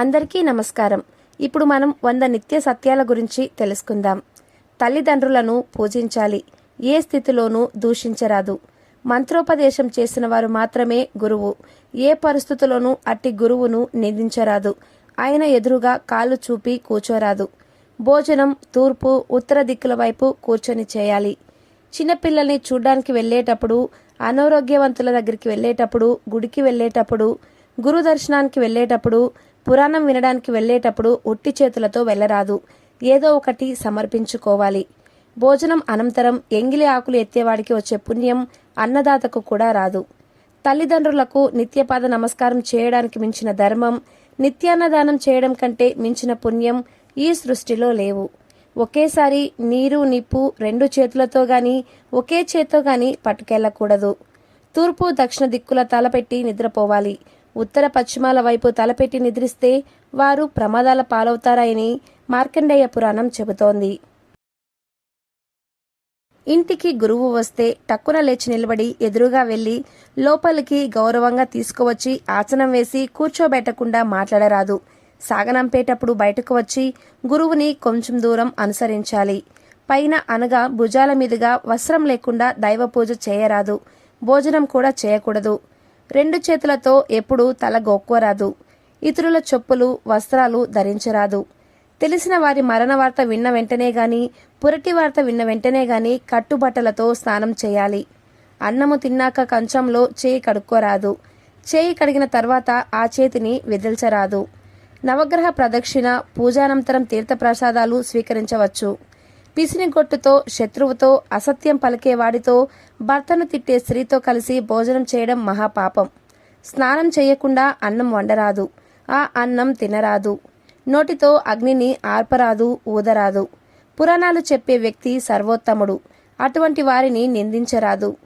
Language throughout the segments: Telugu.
అందరికీ నమస్కారం. ఇప్పుడు మనం వంద నిత్య సత్యాల గురించి తెలుసుకుందాం. తల్లిదండ్రులను పూజించాలి. ఏ స్థితిలోనూ దూషించరాదు. మంత్రోపదేశం చేసిన వారు మాత్రమే గురువు. ఏ పరిస్థితుల్లోనూ అట్టి గురువును నిందించరాదు. ఆయన ఎదురుగా కాళ్ళు చూపి కూర్చోరాదు. భోజనం తూర్పు ఉత్తర దిక్కుల వైపు కూర్చొని చేయాలి. చిన్నపిల్లల్ని చూడ్డానికి వెళ్ళేటప్పుడు అనారోగ్యవంతుల దగ్గరికి వెళ్ళేటప్పుడు గుడికి వెళ్ళేటప్పుడు గురు దర్శనానికి వెళ్ళేటప్పుడు పురాణం వినడానికి వెళ్ళేటప్పుడు ఒట్టి చేతులతో వెళ్ళరాదు. ఏదో ఒకటి సమర్పించుకోవాలి. భోజనం అనంతరం ఎంగిలి ఆకులు ఎత్తేవాడికి వచ్చే పుణ్యం అన్నదాతకు కూడా రాదు. తల్లిదండ్రులకు నిత్యపాద నమస్కారం చేయడానికి మించిన ధర్మం నిత్యాన్నదానం చేయడం కంటే మించిన పుణ్యం ఈ సృష్టిలో లేవు. ఒకేసారి నీరు నిప్పు రెండు చేతులతో గాని ఒకే చేత్తో గాని పట్టుకెళ్ళకూడదు తూర్పు దక్షిణ దిక్కుల తలపెట్టి నిద్రపోవాలి. ఉత్తర పశ్చిమాల వైపు తలపెట్టి నిద్రిస్తే వారు ప్రమాదాల పాలవుతారని మార్కండేయ పురాణం చెబుతోంది. ఇంటికి గురువు వస్తే టక్కున లేచి నిలబడి ఎదురుగా వెళ్ళి లోపలికి గౌరవంగా తీసుకువచ్చి ఆసనం వేసి కూర్చోబెట్టకుండా మాట్లాడరాదు. సాగనంపేటప్పుడు బయటకు వచ్చి గురువుని కొంచెం దూరం అనుసరించాలి. పైన అనగా భుజాల మీదుగా వస్త్రం లేకుండా దైవ పూజ చేయరాదు. భోజనం కూడా చేయకూడదు. రెండు చేతులతో ఎప్పుడూ తల గోక్కోరాదు. ఇతరుల చెప్పులు వస్త్రాలు ధరించరాదు. తెలిసిన వారి మరణ వార్త విన్న వెంటనే గాని పురటి వార్త విన్న వెంటనే గాని కట్టుబట్టలతో స్నానం చేయాలి. అన్నము తిన్నాక కంచంలో చేయి కడుక్కోరాదు. చేయి కడిగిన తర్వాత ఆ చేతిని వెదిల్చరాదు. నవగ్రహ ప్రదక్షిణ పూజానంతరం తీర్థప్రసాదాలు స్వీకరించవచ్చు. పిసినిగొట్టుతో శత్రువుతో అసత్యం పలికేవాడితో భర్తను తిట్టే స్త్రీతో కలిసి భోజనం చేయడం మహాపాపం. స్నానం చేయకుండా అన్నం వండరాదు. ఆ అన్నం తినరాదు. నోటితో అగ్నిని ఆర్పరాదు ఊదరాదు. పురాణాలు చెప్పే వ్యక్తి సర్వోత్తముడు. అటువంటి వారిని నిందించరాదు.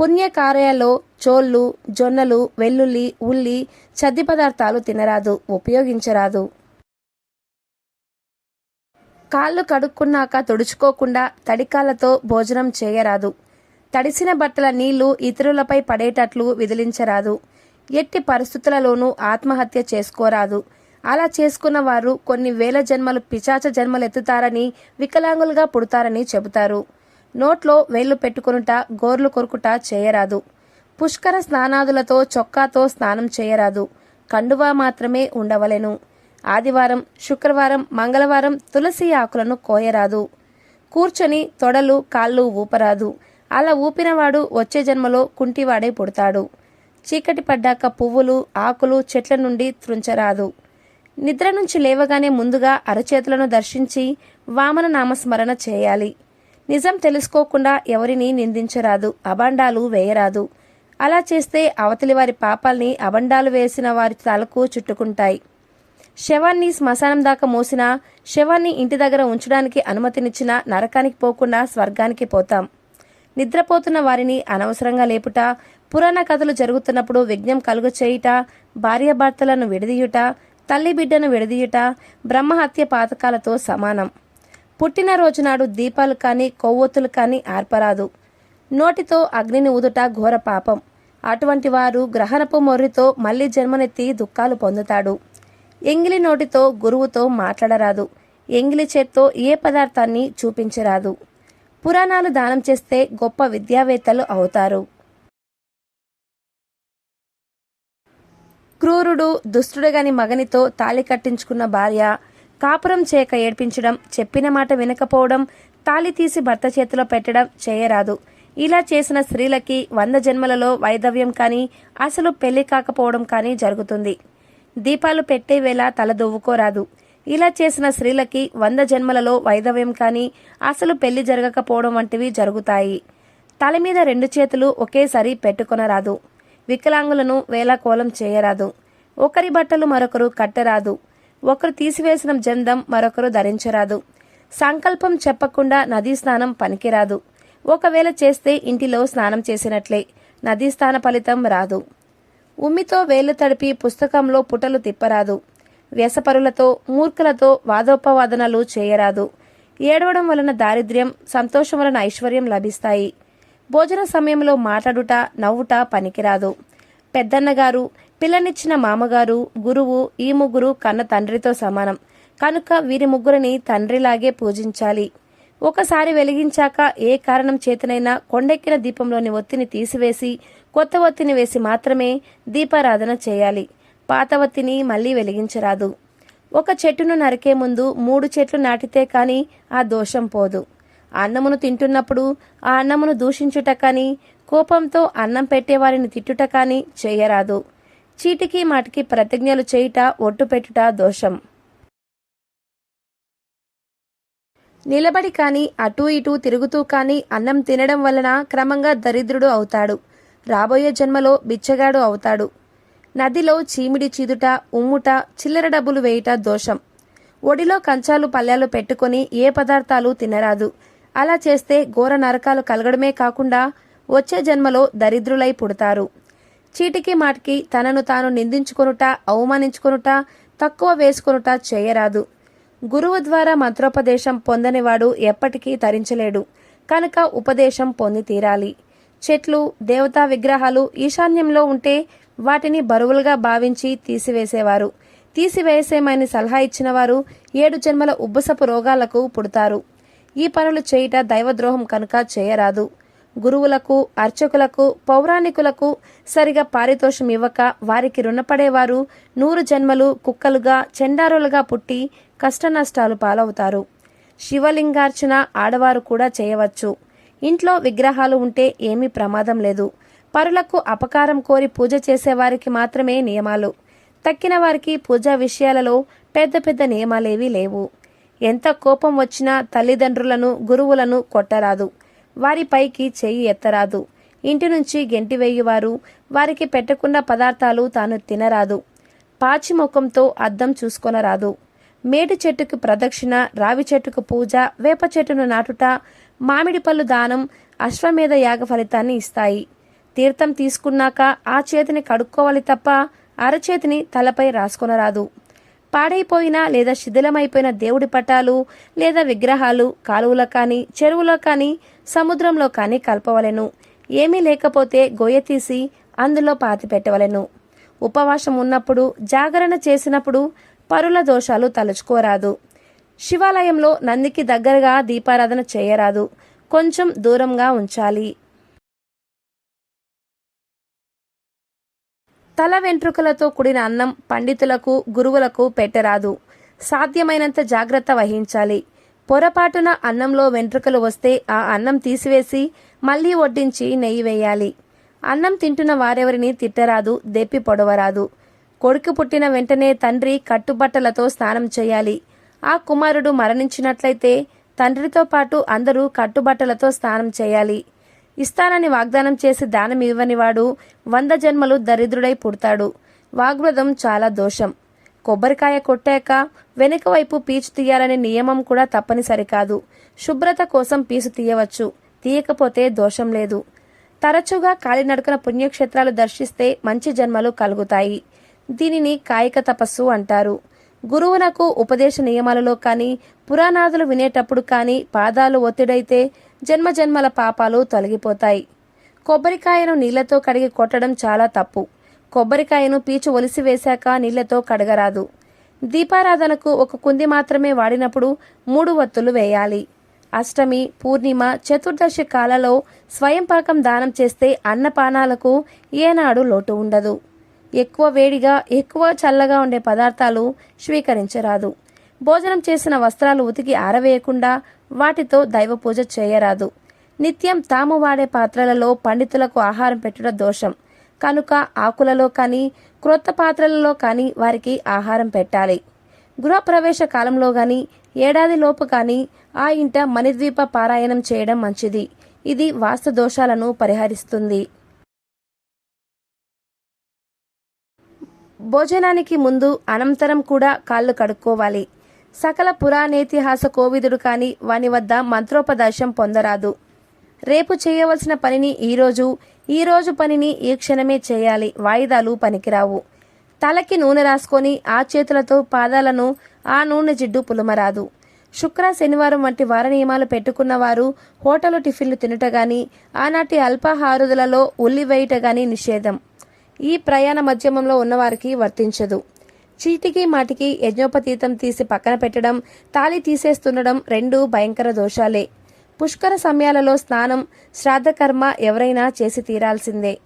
పుణ్యకార్యాల్లో చోళ్ళు జొన్నలు వెల్లుల్లి ఉల్లి చద్ది పదార్థాలు తినరాదు ఉపయోగించరాదు. కాళ్ళు కడుక్కున్నాక తుడుచుకోకుండా తడికాళ్ళతో భోజనం చేయరాదు. తడిసిన బట్టల నీళ్ళు ఇతరులపై పడేటట్లు విదిలించరాదు. ఎట్టి పరిస్థితులలోనూ ఆత్మహత్య చేసుకోరాదు. అలా చేసుకున్న వారు కొన్ని వేల జన్మలు పిచాచ జన్మలెత్తుతారని వికలాంగులుగా పుడతారని చెబుతారు. నోట్లో వేళ్ళు పెట్టుకొనుట గోర్లు కొరుకుట చేయరాదు. పుష్కర స్నానాదులతో చొక్కాతో స్నానం చేయరాదు. కండువా మాత్రమే ఉండవలెను. ఆదివారం శుక్రవారం మంగళవారం తులసి ఆకులను కోయరాదు. కూర్చొని తొడలు కాళ్ళు ఊపరాదు. అలా ఊపినవాడు వచ్చే జన్మలో కుంటివాడై పుడతాడు. చీకటి పడ్డాక పువ్వులు ఆకులు చెట్ల నుండి త్రుంచరాదు. నిద్ర నుంచి లేవగానే ముందుగా అరచేతులను దర్శించి వామన నామస్మరణ చేయాలి. నిజం తెలుసుకోకుండా ఎవరిని నిందించరాదు. అబండాలు వేయరాదు. అలా చేస్తే అవతలి వారి పాపాల్ని అబండాలు వేసిన వారి తలకు చుట్టుకుంటాయి. శవాన్ని శ్మశానం దాకా మోసినా శవాన్ని ఇంటి దగ్గర ఉంచడానికి అనుమతినిచ్చినా నరకానికి పోకుండా స్వర్గానికి పోతాం. నిద్రపోతున్న వారిని అనవసరంగా లేపుట పురాణ కథలు జరుగుతున్నప్పుడు విఘ్నం కలుగు చేయుట భార్యాభర్తలను విడదీయుట తల్లి బిడ్డను విడదీయుట బ్రహ్మహత్య పాతకాలతో సమానం. పుట్టినరోజు నాడు దీపాలు కానీ కొవ్వొత్తులు కానీ ఆర్పరాదు. నోటితో అగ్నిని ఊదుట ఘోర పాపం. అటువంటి వారు గ్రహణపు మొర్రితో మళ్ళీ జన్మనెత్తి దుఃఖాలు పొందుతాడు. ఎంగిలి నోటితో గురువుతో మాట్లాడరాదు. ఎంగిలి చేత్తో ఏ పదార్థాన్ని చూపించరాదు. పురాణాలు దానం చేస్తే గొప్ప విద్యావేత్తలు అవుతారు. క్రూరుడు దుష్టుడుగాని మగనితో తాళి కట్టించుకున్న భార్య కాపురం చేయక ఏడ్పించడం చెప్పిన మాట వినకపోవడం తాళి తీసి భర్త చేతిలో పెట్టడం చేయరాదు. ఇలా చేసిన స్త్రీలకి వంద జన్మలలో వైధవ్యం కానీ అసలు పెళ్ళి కాకపోవడం కానీ జరుగుతుంది. దీపాలు పెట్టే వేళ తల దువ్వుకోరాదు. ఇలా చేసిన స్త్రీలకి వంద జన్మలలో వైధవ్యం కానీ అసలు పెళ్ళి జరగకపోవడం వంటివి జరుగుతాయి. తల మీద రెండు చేతులు ఒకేసారి పెట్టుకొనరాదు. వికలాంగులను వేలాకోలం చేయరాదు. ఒకరి బట్టలు మరొకరు కట్టరాదు. ఒకరు తీసివేసిన జందం మరొకరు ధరించరాదు. సంకల్పం చెప్పకుండా నదీ స్నానం పనికిరాదు. ఒకవేళ చేస్తే ఇంటిలో స్నానం చేసినట్లే నదీ స్నాన ఫలితం రాదు. ఉమ్మితో వేళ్ళు తడిపి పుస్తకంలో పుటలు తిప్పరాదు. వ్యసపరులతో మూర్ఖులతో వాదోపవాదనలు చేయరాదు. ఏడవడం వలన దారిద్ర్యం సంతోషం వలన ఐశ్వర్యం లభిస్తాయి. భోజన సమయంలో మాట్లాడుట నవ్వుట పనికిరాదు. పెద్దన్నగారు పిల్లనిచ్చిన మామగారు గురువు ఈ ముగ్గురు కన్న తండ్రితో సమానం. కనుక వీరి ముగ్గురిని తండ్రిలాగే పూజించాలి. ఒకసారి వెలిగించాక ఏ కారణం చేతనైనా కొండెక్కిన దీపంలోని ఒత్తిని తీసివేసి కొత్త ఒత్తిని వేసి మాత్రమే దీపారాధన చేయాలి. పాత ఒత్తిని మళ్ళీ వెలిగించరాదు. ఒక చెట్టును నరికే ముందు మూడు చెట్లు నాటితే కానీ ఆ దోషం పోదు. అన్నమును తింటున్నప్పుడు ఆ అన్నమును దూషించుట కానీ కోపంతో అన్నం పెట్టేవారిని తిట్టుట కానీ చేయరాదు. చీటికి మాటికి ప్రతిజ్ఞలు చేయుట ఒట్టు పెట్టుట దోషం. నిలబడి కాని అటూ ఇటూ తిరుగుతూ కాని అన్నం తినడం వలన క్రమంగా దరిద్రుడు అవుతాడు. రాబోయే జన్మలో బిచ్చగాడు అవుతాడు. నదిలో చీమిడి చీదుట ఉమ్ముట చిల్లర డబ్బులు వేయుట దోషం. ఒడిలో కంచాలు పల్లెలు పెట్టుకొని ఏ పదార్థాలు తినరాదు. అలా చేస్తే ఘోర నరకాలు కలగడమే కాకుండా వచ్చే జన్మలో దరిద్రులై పుడతారు. చీటికి మాటికి తనను తాను నిందించుకొనుట అవమానించుకొనుట తక్కువ వేసుకొనుట చేయరాదు. గురువు ద్వారా మంత్రోపదేశం పొందనివాడు ఎప్పటికీ తరించలేడు. కనుక ఉపదేశం పొంది తీరాలి. చెట్లు దేవతా విగ్రహాలు ఈశాన్యంలో ఉంటే వాటిని బరువులుగా భావించి తీసివేసేవారు. తీసివేసేమని సలహా ఇచ్చినవారు ఏడు జన్మల ఉబ్బసపు రోగాలకు పుడతారు. ఈ పనులు చేయుట దైవద్రోహం కనుక చేయరాదు. గురువులకు అర్చకులకు పౌరాణికులకు సరిగా పారితోషం ఇవ్వక వారికి రుణపడేవారు నూరు జన్మలు కుక్కలుగా చెండారులుగా పుట్టి కష్టనష్టాలు పాలవుతారు. శివలింగార్చన ఆడవారు కూడా చేయవచ్చు. ఇంట్లో విగ్రహాలు ఉంటే ఏమీ ప్రమాదం లేదు. పరులకు అపకారం కోరి పూజ చేసేవారికి మాత్రమే నియమాలు. తక్కిన వారికి పూజా విషయాలలో పెద్ద పెద్ద నియమాలేవీ లేవు. ఎంత కోపం వచ్చినా తల్లిదండ్రులను గురువులను కొట్టరాదు. వారిపైకి చెయ్యి ఎత్తరాదు. ఇంటి నుంచి గెంటివేయువారు వారికి పెట్టకుండా పదార్థాలు తాను తినరాదు. పాచి ముఖంతో అద్దం చూసుకొనరాదు. మేడి చెట్టుకు ప్రదక్షిణ రావి చెట్టుకు పూజ వేప చెట్టును నాటుట మామిడి పళ్ళు దానం అశ్వమేధ యాగ ఫలితాన్ని ఇస్తాయి. తీర్థం తీసుకున్నాక ఆ చేతిని కడుక్కోవాలి తప్ప అరచేతిని తలపై రాసుకొనరాదు. పాడైపోయిన లేదా శిథిలమైపోయిన దేవుడి పటాలు లేదా విగ్రహాలు కాలువలో కానీ చెరువులో కానీ సముద్రంలో కానీ కలపవలెను. ఏమీ లేకపోతే గొయ్య తీసి అందులో పాతి పెట్టవలెను ఉపవాసం ఉన్నప్పుడు జాగరణ చేసినప్పుడు పరుల దోషాలు తలుచుకోరాదు. శివాలయంలో నందికి దగ్గరగా దీపారాధన చేయరాదు. కొంచెం దూరంగా ఉంచాలి. తల వెంట్రుకలతో కూడిన అన్నం పండితులకు గురువులకు పెట్టరాదు. సాధ్యమైనంత జాగ్రత్త వహించాలి. పొరపాటున అన్నంలో వెంట్రుకలు వస్తే ఆ అన్నం తీసివేసి మళ్ళీ వడ్డించి నెయ్యి వేయాలి. అన్నం తింటున్న వారెవరిని తిట్టరాదు దెప్పి పొడవరాదు. కొడుకు పుట్టిన వెంటనే తండ్రి కట్టుబట్టలతో స్నానం చేయాలి. ఆ కుమారుడు మరణించినట్లయితే తండ్రితో పాటు అందరూ కట్టుబట్టలతో స్నానం చేయాలి. ఇస్తానని వాగ్దానం చేసి దానం ఇవ్వనివాడు వంద జన్మలు దరిద్రుడై పుడతాడు. వాగ్వ్రతం చాలా దోషం. కొబ్బరికాయ కొట్టాక వెనుక వైపు పీచు తీయాలనే నియమం కూడా తప్పనిసరి కాదు. శుభ్రత కోసం పీసు తీయవచ్చు. తీయకపోతే దోషం లేదు. తరచుగా కాలినడకన పుణ్యక్షేత్రాలు దర్శిస్తే మంచి జన్మలు కలుగుతాయి. దీనిని కాయిక తపస్సు అంటారు. గురువునకు ఉపదేశ నియమాలలో కానీ పురాణాదులు వినేటప్పుడు కానీ పాదాలు ఒత్తిడైతే జన్మజన్మల పాపాలు తొలగిపోతాయి. కొబ్బరికాయను నీళ్ళతో కడిగి కొట్టడం చాలా తప్పు. కొబ్బరికాయను పీచు ఒలిసి వేశాక నీళ్ళతో కడగరాదు. దీపారాధనకు ఒక కుంది మాత్రమే వాడినప్పుడు మూడు వత్తులు వేయాలి. అష్టమి పూర్ణిమ చతుర్దశి కాలలో స్వయం పాకం దానం చేస్తే అన్నపానాలకు ఏనాడు లోటు ఉండదు. ఎక్కువ వేడిగా ఎక్కువ చల్లగా ఉండే పదార్థాలు స్వీకరించరాదు. భోజనం చేసిన వస్త్రాలు ఉతికి ఆరవేయకుండా వాటితో దైవ పూజ చేయరాదు. నిత్యం తాము వాడే పాత్రలలో పండితులకు ఆహారం పెట్టడం దోషం. కనుక ఆకులలో కానీ క్రొత్త పాత్రలలో కానీ వారికి ఆహారం పెట్టాలి. గృహప్రవేశ కాలంలో గాని ఏడాదిలోపు కానీ ఆ ఇంట మణిద్వీప పారాయణం చేయడం మంచిది. ఇది వాస్తు దోషాలను పరిహరిస్తుంది. భోజనానికి ముందు అనంతరం కూడా కాళ్ళు కడుక్కోవాలి. సకల పురాణేతిహాస కోవిదుడు కాని వాని వద్ద మంత్రోపదేశం పొందరాదు. రేపు చేయవలసిన పనిని ఈరోజు ఈరోజు పనిని ఈ క్షణమే చేయాలి వాయిదాలు పనికిరావు. తలకి నూనె రాసుకొని ఆ చేతులతో పాదాలను ఆ నూనె జిడ్డు పులుమరాదు. శుక్ర శనివారం వంటి వార నియమాలు పెట్టుకున్నవారు హోటల్ హోటలు టిఫిన్లు తినుట గాని ఆనాటి అల్పాహారుదులలో ఉల్లి వేయుట గాని నిషేధం. ఈ ప్రయాణ మధ్యమంలో ఉన్నవారికి వర్తించదు. చీటికి మాటికి యజ్ఞోపతీతం తీసి పక్కన పెట్టడం తాళి తీసేస్తుండడం రెండు భయంకర దోషాలే. పుష్కర సమయాలలో స్నానం శ్రాద్ధకర్మ ఎవరైనా చేసి తీరాల్సిందే.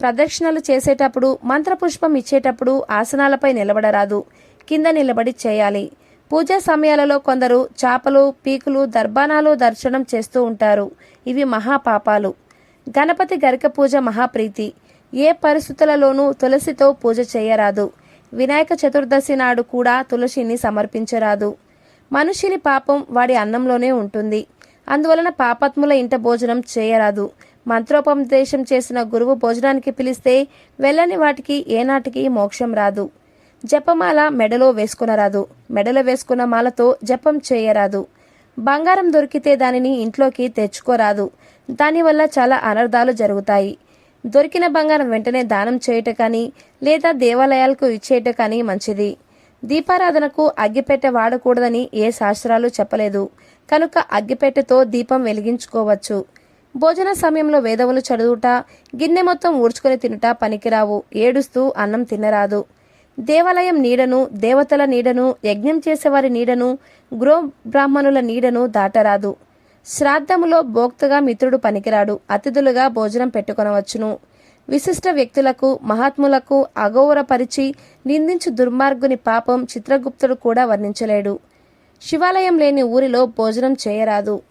ప్రదక్షిణలు చేసేటప్పుడు మంత్రపుష్పం ఇచ్చేటప్పుడు ఆసనాలపై నిలబడరాదు. కింద నిలబడి చేయాలి. పూజా సమయాలలో కొందరు చాపలు పీకులు దర్బానాలు దర్శనం చేస్తూ ఉంటారు. ఇవి మహాపాపాలు. గణపతి గరిక పూజ మహాప్రీతి. ఏ పరిస్థితులలోనూ తులసితో పూజ చేయరాదు. వినాయక చతుర్దశి నాడు కూడా తులసిని సమర్పించరాదు. మనుషుని పాపం వాడి అన్నంలోనే ఉంటుంది. అందువలన పాపాత్ముల ఇంట భోజనం చేయరాదు. మంత్రోపదేశం చేసిన గురువు భోజనానికి పిలిస్తే వెళ్ళని వాటికి ఏనాటికి మోక్షం రాదు. జపమాల మెడలో వేసుకునరాదు. మెడలో వేసుకున్న మాలతో జపం చేయరాదు. బంగారం దొరికితే దానిని ఇంట్లోకి తెచ్చుకోరాదు. దానివల్ల చాలా అనర్థాలు జరుగుతాయి. దొరికిన బంగారం వెంటనే దానం చేయట కానీ లేదా దేవాలయాలకు ఇచ్చేయట కానీ మంచిది. దీపారాధనకు అగ్గిపెట్టె వాడకూడదని ఏ శాస్త్రాలు చెప్పలేదు. కనుక అగ్గిపెట్టెతో దీపం వెలిగించుకోవచ్చు. భోజన సమయంలో వేదవులు చదువుట గిన్నె మొత్తం ఊడ్చుకొని తినుట పనికిరావు. ఏడుస్తూ అన్నం తినరాదు. దేవాలయం నీడను దేవతల నీడను యజ్ఞం చేసేవారి నీడను గృహ బ్రాహ్మణుల నీడను దాటరాదు. శ్రాద్ధములో భోక్తగా మిత్రుడు పనికిరాడు. అతిథులుగా భోజనం పెట్టుకొనవచ్చును. విశిష్ట వ్యక్తులకు మహాత్ములకు అగౌరపరిచి నిందించు దుర్మార్గుని పాపం చిత్రగుప్తుడు కూడా వర్ణించలేడు. శివాలయం లేని ఊరిలో భోజనం చేయరాదు.